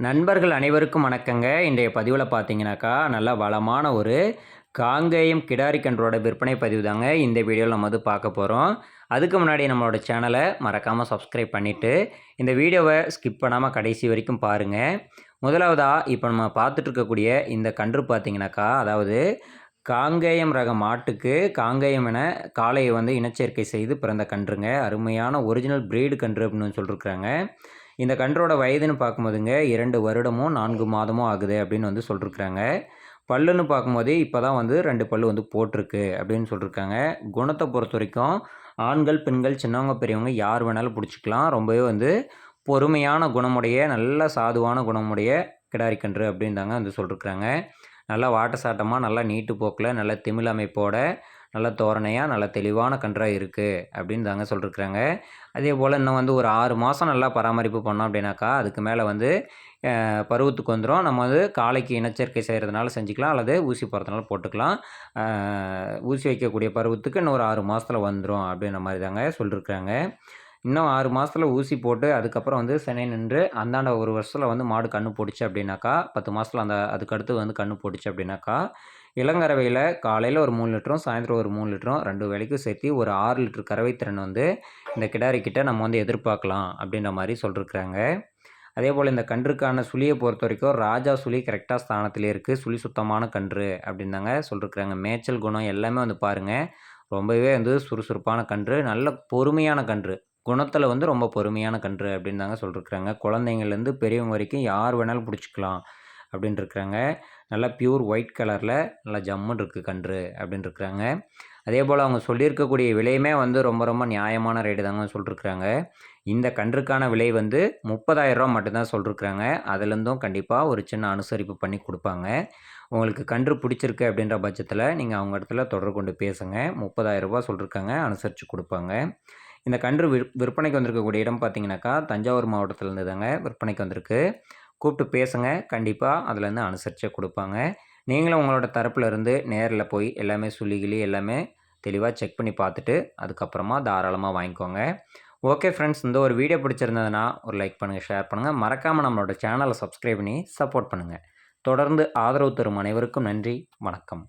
நண்பர்கள் அனைவருக்கும் வணக்கங்க. இன்றைய பதிவில் பார்த்தீங்கன்னாக்கா நல்ல வளமான ஒரு காங்கேயம் கிடாரி கன்றோட விற்பனை பதிவு தாங்க இந்த வீடியோவில் நம்ம வந்து பார்க்க போகிறோம் அதுக்கு முன்னாடி நம்மளோட சேனலை மறக்காமல் சப்ஸ்கிரைப் பண்ணிவிட்டு இந்த வீடியோவை ஸ்கிப் பண்ணாமல் கடைசி வரைக்கும் பாருங்கள் முதலாவதாக இப்போ நம்ம பார்த்துட்ருக்கக்கூடிய இந்த கன்று பார்த்திங்கனாக்கா அதாவது காங்கேயம் ரக மாட்டுக்கு காங்கேயம் என காளையை வந்து இனச்சேர்க்கை செய்து பிறந்த கன்றுங்க. அருமையான ஒரிஜினல் பிரீடு கன்று அப்படின்னு சொல்லியிருக்கிறாங்க இந்த கன்றோட வயதுன்னு பார்க்கும்போதுங்க இரண்டு வருடமும் நான்கு மாதமும் ஆகுது அப்படின்னு வந்து சொல்லிருக்கிறாங்க. பல்லுன்னு பார்க்கும்போது இப்போ தான் வந்து ரெண்டு பல்லு வந்து போட்டிருக்கு அப்படின்னு சொல்லியிருக்காங்க குணத்தை பொறுத்த வரைக்கும் ஆண்கள் பெண்கள் சின்னவங்க பெரியவங்க யார் வேணாலும் பிடிச்சிக்கலாம். ரொம்பவே வந்து பொறுமையான குணமுடைய நல்ல சாதுவான குணமுடைய கிடாரிக்கன்று அப்படின்னு தாங்க வந்து சொல்லியிருக்கிறாங்க நல்லா வாட்ட சாட்டமாக நல்லா நீட்டு போக்கில் நல்ல திமிழ் அமைப்போட நல்ல தோரணையாக நல்ல தெளிவான கன்றாக இருக்குது அப்படின்னு தாங்க சொல்லியிருக்கிறாங்க அதே போல் இன்னும் வந்து ஒரு ஆறு மாதம் நல்லா பராமரிப்பு பண்ணோம் அப்படின்னாக்கா அதுக்கு மேலே வந்து பருவத்துக்கு வந்துடும் நம்ம வந்து காலைக்கு இனச்சேர்க்கை செய்கிறதுனால செஞ்சுக்கலாம். அல்லது ஊசி போகிறதுனால போட்டுக்கலாம். ஊசி வைக்கக்கூடிய பருவத்துக்கு இன்னும் ஒரு ஆறு மாதத்தில் வந்துடும் அப்படின்ற மாதிரி தாங்க சொல்லியிருக்கிறாங்க இன்னும் ஆறு மாதத்தில் ஊசி போட்டு அதுக்கப்புறம் வந்து சென்னை நின்று அந்தாண்ட ஒரு வருஷத்தில் வந்து மாடு கன்று போட்டுச்சு அப்படின்னாக்கா பத்து மாதத்தில் அந்த அதுக்கடுத்து வந்து கன்று போட்டுச்சு அப்படின்னாக்கா இளங்கறவையில் காலையில் ஒரு மூணு லிட்டரும் சாயந்தரம் ஒரு மூணு லிட்டரும் ரெண்டு வேலைக்கும் சேர்த்து ஒரு ஆறு லிட்டர் கறவை திறன் வந்து இந்த கிடாரிக்கிட்ட நம்ம வந்து எதிர்பார்க்கலாம் அப்படின்ற மாதிரி சொல்லியிருக்கிறாங்க அதே போல் இந்த கன்றுக்கான சுழியை பொறுத்த வரைக்கும் ராஜா சுழி கரெக்டாக ஸ்தானத்தில் இருக்குது சுழி சுத்தமான கன்று அப்படின்னாங்க சொல்லியிருக்கிறாங்க மேய்ச்சல் குணம் எல்லாமே வந்து பாருங்கள் ரொம்பவே வந்து சுறுசுறுப்பான கன்று. நல்ல பொறுமையான கன்று. குணத்தில் வந்து ரொம்ப பொறுமையான கன்று அப்படின்னு தாங்க சொல்லிருக்கிறாங்க. குழந்தைங்கள்லேருந்து பெரியவங்க வரைக்கும் யார் வேணாலும் பிடிச்சிக்கலாம் அப்படின்னு இருக்கிறாங்க நல்லா பியூர் ஒயிட் கலரில் நல்லா ஜம்முன்னு இருக்குது கன்று அப்படின்னு இருக்கிறாங்க அதே போல் அவங்க சொல்லியிருக்கக்கூடிய விலையுமே வந்து ரொம்ப ரொம்ப நியாயமான ரேட்டு தாங்க சொல்லிருக்கிறாங்க. இந்த கன்றுக்கான விலை வந்து முப்பதாயிரரூவா மட்டும்தான் சொல்லியிருக்கிறாங்க அதுலேருந்தும் கண்டிப்பாக ஒரு சின்ன அனுசரிப்பு பண்ணி கொடுப்பாங்க. உங்களுக்கு கன்று பிடிச்சிருக்கு அப்படின்ற பட்சத்தில் நீங்கள் அவங்க இடத்துல தொடர்பு கொண்டு பேசுங்க. முப்பதாயிரரூபா சொல்லியிருக்காங்க அனுசரித்து கொடுப்பாங்க. இந்த கன்று விற் விற்பனைக்கு வந்திருக்கக்கூடிய இடம் பார்த்தீங்கன்னாக்கா தஞ்சாவூர் மாவட்டத்தில் தாங்க விற்பனைக்கு வந்திருக்கு. கூப்பிட்டு பேசுங்க. கண்டிப்பாக அதுலேருந்து அனுசரித்து கொடுப்பாங்க. நீங்களும் உங்களோட தரப்புலேருந்து நேரில் போய் எல்லாமே சொல்லிக்கிளி எல்லாமே தெளிவாக செக் பண்ணி பார்த்துட்டு அதுக்கப்புறமா தாராளமாக வாங்கிக்கோங்க. ஓகே ஃப்ரெண்ட்ஸ் இந்த ஒரு வீடியோ பிடிச்சிருந்ததுன்னா ஒரு லைக் பண்ணுங்கள் ஷேர் பண்ணுங்கள் மறக்காமல் நம்மளோட சேனலை சப்ஸ்கிரைப் பண்ணி சப்போர்ட் பண்ணுங்கள் தொடர்ந்து ஆதரவு தரும் அனைவருக்கும் நன்றி. வணக்கம்.